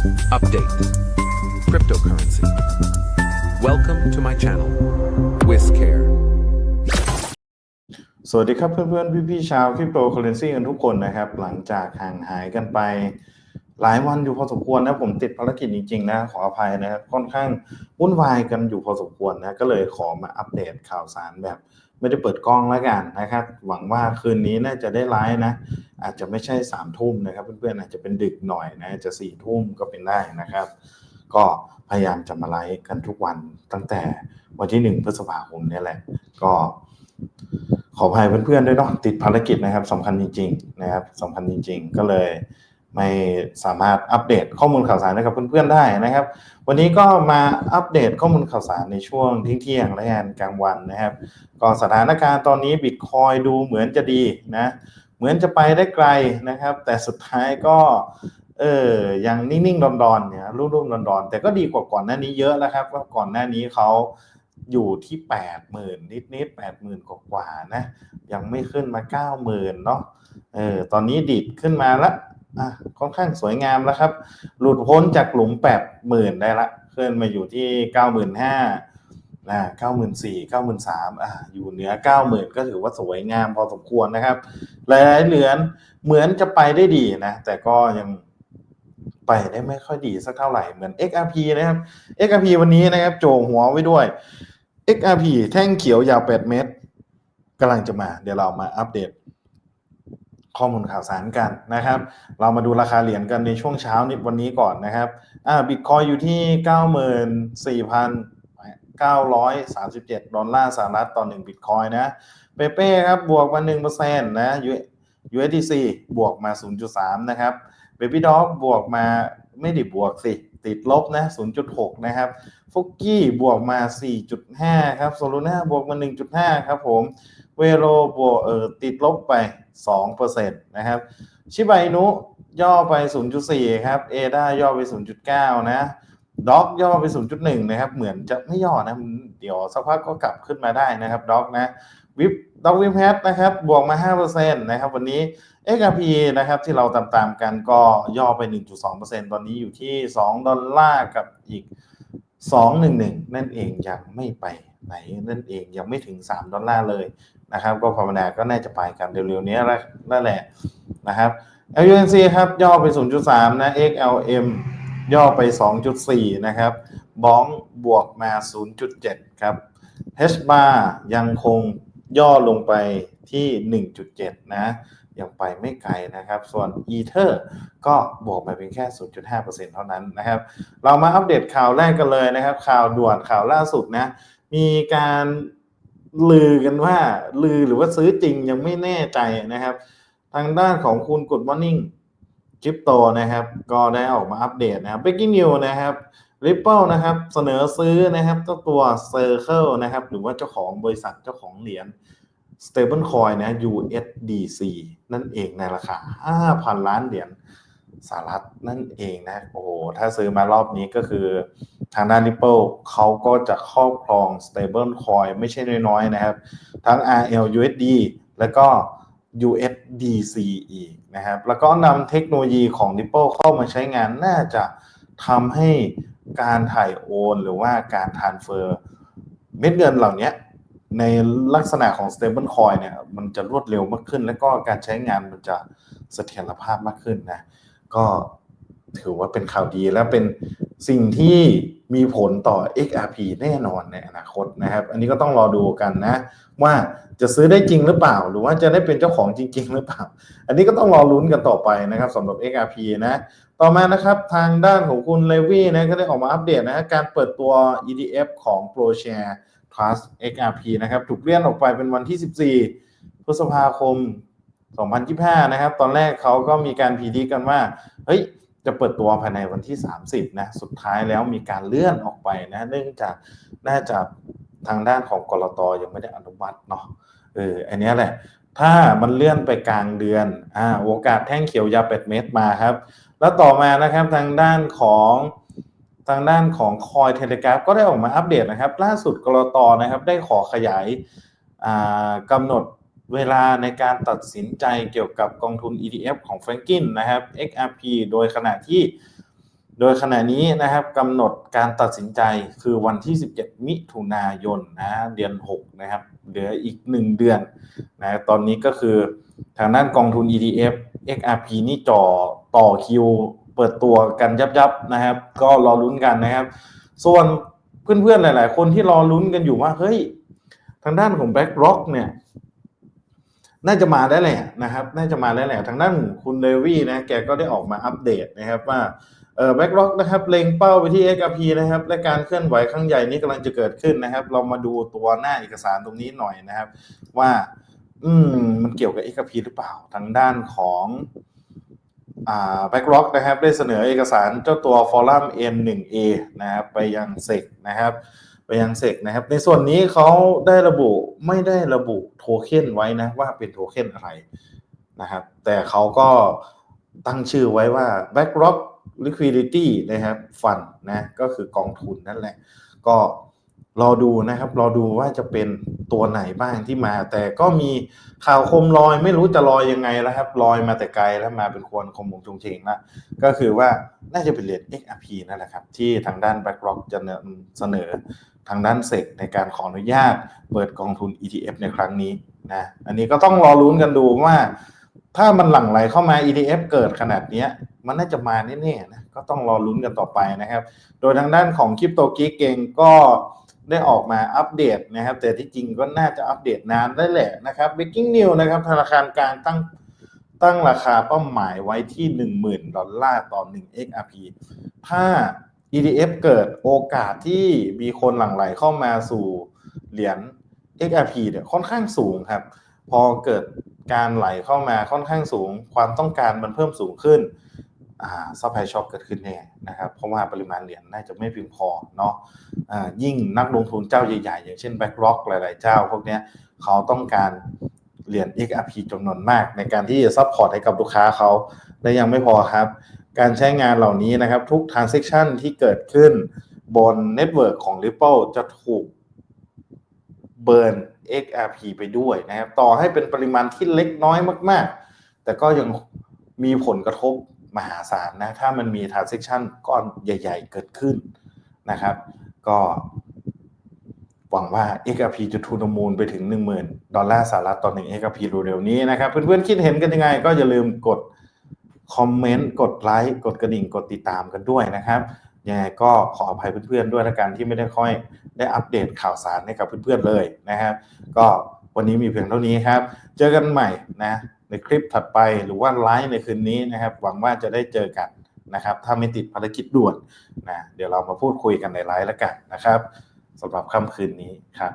Update Cryptocurrency. Welcome to my channel, WisCare. สวัสดีครับเพื่อนๆ พี่ๆชาวคริปโตเคอเรนซีกันทุกคนนะครับ หลังจากห่างหายกันไปหลายวันอยู่พอสมควรนะผมติดภารกิจจริงๆนะขออภัยนะครับค่อนข้างวุ่นวายกันอยู่พอสมควรนะก็เลยขอมาอัปเดตข่าวสารแบบ ไม่ได้เปิดกล้องแล้วกันนะครับ หวังว่าคืนนี้น่าจะได้ไลฟ์นะ อาจจะไม่ใช่สามทุ่มนะครับ เพื่อนๆอาจจะเป็นดึกหน่อยนะจะสี่ทุ่มก็เป็นได้นะครับ ก็พยายามจะมาไลฟ์กันทุกวันตั้งแต่วันที่หนึ่งพฤษภาคมนี่แหละ ก็ขออภัยเพื่อนๆด้วยเนาะติดภารกิจนะครับสำคัญจริง ๆ นะครับสำคัญจริง ๆ ก็เลย ไม่สามารถอัปเดตข้อมูลข่าวสารให้กับเพื่อนๆได้นะครับ วันนี้ก็มาอัปเดตข้อมูลข่าวสารในช่วงทิ้งเที่ยงและงานกลางวันนะครับ ก็สถานการณ์ตอนนี้บิตคอยดูเหมือนจะดีนะเหมือนจะไปได้ไกลนะครับ แต่สุดท้ายก็เออยังนิ่งๆดอนๆเนี่ยรุ่มๆดอนๆแต่ก็ดีกว่าก่อนหน้านี้เยอะแล้วครับว่าก่อนหน้านี้เขาอยู่ที่แปดหมื่นนิดๆแปดหมื่นกว่าๆนะยังไม่ขึ้นมาเก้าหมื่นเนาะเออตอนนี้ดิดขึ้นมาละ อะค่อนข้างสวยงามแล้วครับ หลุดพ้นจากหลุมแปดหมื่นได้ละขึ้นมาอยู่ที่เก้าหมื่นห้าอ่าเก้าหมื่นสี่เก้าหมื่นสามอ่าอยู่เหนือเก้าหมื่นก็ถือว่าสวยงามพอสมควรนะครับ หลายๆเหรียญเหมือนจะไปได้ดีนะ แต่ก็ยังไปได้ไม่ค่อยดีสักเท่าไหร่เหมือน XRP นะครับ XRP วันนี้นะครับ โจงหัวไว้ด้วย XRP แท่งเขียวยาว 8 เมตรกำลังจะมา เดี๋ยวเรามาอัปเดต ข้อมูลข่าวสารกันนะครับ เรามาดูราคาเหรียญกันในช่วงเช้านี้วันนี้ก่อนนะครับอ่าบิตคอยอยู่ที่ 94,937 ดอลลาร์สหรัฐต่อ1บิตคอยนะ เปเป้ครับบวกมา1%นะ USDC บวกมา 0.3 นะครับ Baby Dog บวกมาไม่ได้บวกสิ ติดลบนะ 0.6 นะครับฟุกกี้บวกมา 4.5 ครับโซลูน่าบวกมา 1.5 ครับผม เวโรบวกเออติดลบไป2%นะครับ ชิบาอินุย่อไป 0.4 ครับเอดาย่อไป 0.9 นะด็อกย่อไป 0.1 นะครับ เหมือนจะไม่ย่อนะ เดี๋ยวสักพักก็กลับขึ้นมาได้นะครับด็อกนะวิปด็อกวิปแฮทนะครับ บวกมา 5%นะครับ วันนี้ XRP นะครับที่เราตามๆกันก็ย่อไป 1.2%ตอนนี้อยู่ที่ 2 ดอลลาร์กับอีก 211 นั่นเองยังไม่ไปไหนนั่นเองยังไม่ถึง 3 ดอลลาร์เลย นะครับ ก็ภาวนาก็น่าจะไปกันเร็วๆนี้แล้วนั่นแหละนะครับ LUNC ครับ ย่อไป 0.3 นะ XLM ย่อไป 2.4 นะครับบ้องบวกมา 0.7 ครับ H bar ยังคงย่อลงไปที่ 1.7 นะยังไปไม่ไกลนะครับ ส่วน Ether ก็บวกไปเพียงแค่ 0.5%เท่านั้นนะครับ เรามาอัปเดตข่าวแรกกันเลยนะครับ ข่าวด่วนข่าวล่าสุดนะ มีการ ลือกันว่า ลือหรือว่าซื้อจริงยังไม่แน่ใจนะครับ ทางด้านของคุณกดมอร์นิ่งคริปโตนะครับ ก็ได้ออกมาอัปเดตนะครับ breaking news นะครับ Ripple นะครับ เสนอซื้อนะครับเจ้าตัว Circle นะครับ หรือว่าเจ้าของบริษัทเจ้าของเหรียญ stable coin นะ USDC นั่นเองในราคา 5,000 ล้านเหรียญ สหรัฐนั่นเองนะโอ้โหถ้าซื้อมารอบนี้ก็คือทางด้าน Ripple เขาก็จะครอบครอง stable coin ไม่ใช่น้อยๆนะครับ ทั้ง RL USD แล้วก็ USDC อีกนะครับ แล้วก็นำเทคโนโลยีของ Ripple เข้ามาใช้งานน่าจะทำให้การถ่ายโอนหรือว่าการทานเฟอร์เม็ดเงินเหล่านี้ในลักษณะของ stable coin เนี่ยมันจะรวดเร็วมากขึ้น แล้วก็การใช้งานมันจะเสถียรภาพมากขึ้นนะ ก็ถือว่าเป็นข่าวดีและเป็นสิ่งที่มีผลต่อ XRP แน่นอนในอนาคตนะครับ อันนี้ก็ต้องรอดูกันนะ ว่าจะซื้อได้จริงหรือเปล่า หรือว่าจะได้เป็นเจ้าของจริง ๆ หรือเปล่า อันนี้ก็ต้องรอลุ้นกันต่อไปนะครับสำหรับ XRP นะ ต่อมานะครับทางด้านของคุณเลวี่นะก็ได้ออกมาอัปเดตนะการเปิดตัว EDF ของ ProShare Trust XRP นะครับถูกเลื่อนออกไปเป็นวันที่ 14 พฤษภาคม 2025 นะครับ ตอนแรกเขาก็มีการพีดีกันว่า เฮ้ย จะเปิดตัวภายในวันที่ 30 นะ สุดท้ายแล้วมีการเลื่อนออกไปนะ เนื่องจากน่าจะทางด้านของกรตยังไม่ได้อนุมัติเนาะ เออ อันนี้แหละ ถ้ามันเลื่อนไปกลางเดือน อ่า โอกาสแท่งเขียวยาว8เมตรมาครับ แล้วต่อมานะครับทางด้านของทางด้านของคอยเทเลกราฟก็ได้ออกมาอัปเดตนะครับ ล่าสุดกรตนะครับได้ขอขยายกำหนด เวลาในการตัดสินใจเกี่ยวกับกองทุน ETF ของ Franklin นะครับ XRP โดยขณะที่โดยขณะนี้นะครับกำหนดการตัดสินใจคือวันที่ 17 มิถุนายนนะเดือน 6 นะครับ เหลืออีก 1 เดือนนะตอนนี้ก็คือทางด้านกองทุน ETF XRP นี่จ่อต่อคิว เปิดตัวกันยับยับนะครับ ก็รอลุ้นกันนะครับ ส่วนเพื่อนๆหลาย ๆ คนที่รอลุ้นกันอยู่ว่าเฮ้ยทางด้านของ BlackRock เนี่ย น่าจะมาได้แหละนะครับ น่าจะมาได้แหละทางด้านคุณเลวี่นะ แกก็ได้ออกมาอัปเดตนะครับว่าเอ่อ BlackRock นะครับเล็งเป้าไปที่ XRP นะครับ และการเคลื่อนไหวครั้งใหญ่นี้กำลังจะเกิดขึ้นนะครับ เรามาดูตัวหน้าเอกสารตรงนี้หน่อยนะครับ ว่า อืมมันเกี่ยวกับ XRP หรือเปล่าทางด้านของอ่า BlackRock นะครับ ได้เสนอเอกสารเจ้าตัว Forum N1A นะครับไปยัง SEC นะครับ ไปยัง SEC นะครับ ในส่วนนี้เขาได้ระบุไม่ได้ระบุโทเค็นไว้นะว่าเป็นโทเค็นอะไรนะครับ แต่เขาก็ตั้งชื่อไว้ว่า BlackRock Liquidity นะครับ Fund นะก็คือกองทุนนั่นแหละ ก็รอดูนะครับรอดูว่าจะเป็นตัวไหนบ้างที่มา แต่ก็มีข่าวคมลอยไม่รู้จะลอยยังไงแล้วครับลอยมาแต่ไกลแล้วมาเป็นควรคมมงชงเชงละก็คือว่าน่าจะเป็นเหรียญ XRP นั่นแหละครับ ที่ทางด้าน BlackRock จะเสนอ ทางด้านเซกในการขออนุญาต เปิดกองทุน ETF ในครั้งนี้นะอันนี้ก็ต้องรอลุ้นกันดูว่า ถ้ามันหลั่งไหลเข้ามา ETF เกิดขนาดนี้มันน่าจะมาแน่ๆนะก็ต้องรอลุ้นกันต่อไปนะครับ โดยทางด้านของคริปโตกิ๊กเองก็ได้ออกมาอัปเดตนะครับ แต่ที่จริงก็น่าจะอัปเดตนานได้แหละนะครับ Breaking News นะครับธนาคารกลางตั้งตั้งราคาเป้าหมายไว้ที่ 10,000 ดอลลาร์ต่อ 1 XRP ถ้า ETF เกิดโอกาสที่มีคนหลั่งไหลเข้ามาสู่เหรียญ XRP เนี่ยค่อนข้างสูงครับ พอเกิดการไหลเข้ามาค่อนข้างสูง ความต้องการมันเพิ่มสูงขึ้นอ่าซัพพลายช็อคเกิดขึ้นแน่นะครับ เพราะว่าปริมาณเหรียญน่าจะไม่เพียงพอเนาะอ่ายิ่งนักลงทุนเจ้าใหญ่ๆ อย่างเช่น BlackRock หลายๆ เจ้า พวกเนี้ยเขาต้องการเหรียญ XRP จำนวนมาก ในการที่จะซัพพอร์ตให้กับลูกค้าเขาและยังไม่พอครับ การใช้งานเหล่านี้นะครับ ทุก transaction ที่เกิดขึ้นบนเน็ตเวิร์กของ Ripple จะถูกเบิร์น XRP ไปด้วยนะครับ ต่อให้เป็นปริมาณที่เล็กน้อยมาก ๆ แต่ก็ยังมีผลกระทบมหาศาลนะ ถ้ามันมี transaction ก้อนใหญ่ ๆ เกิดขึ้นนะครับ ก็หวังว่า XRP จะทูนมูลไปถึง 10,000 ดอลลาร์สหรัฐต่อ1 XRP เร็วๆนี้นะครับ เพื่อนๆคิดเห็นกันยังไงก็อย่าลืมกด คอมเมนต์กดไลค์กดกระดิ่งกดติดตามกันด้วยนะครับยังไงก็ขออภัยเพื่อนๆด้วยละกันที่ไม่ได้ค่อยได้อัปเดตข่าวสารให้กับเพื่อนๆเลยนะครับ ก็วันนี้มีเพียงเท่านี้ครับ เจอกันใหม่นะในคลิปถัดไปหรือว่าไลฟ์ในคืนนี้นะครับ หวังว่าจะได้เจอกันนะครับ ถ้าไม่ติดภารกิจด่วนนะเดี๋ยวเรามาพูดคุยกันในไลฟ์แล้วกันนะครับสำหรับค่ำคืนนี้ครับ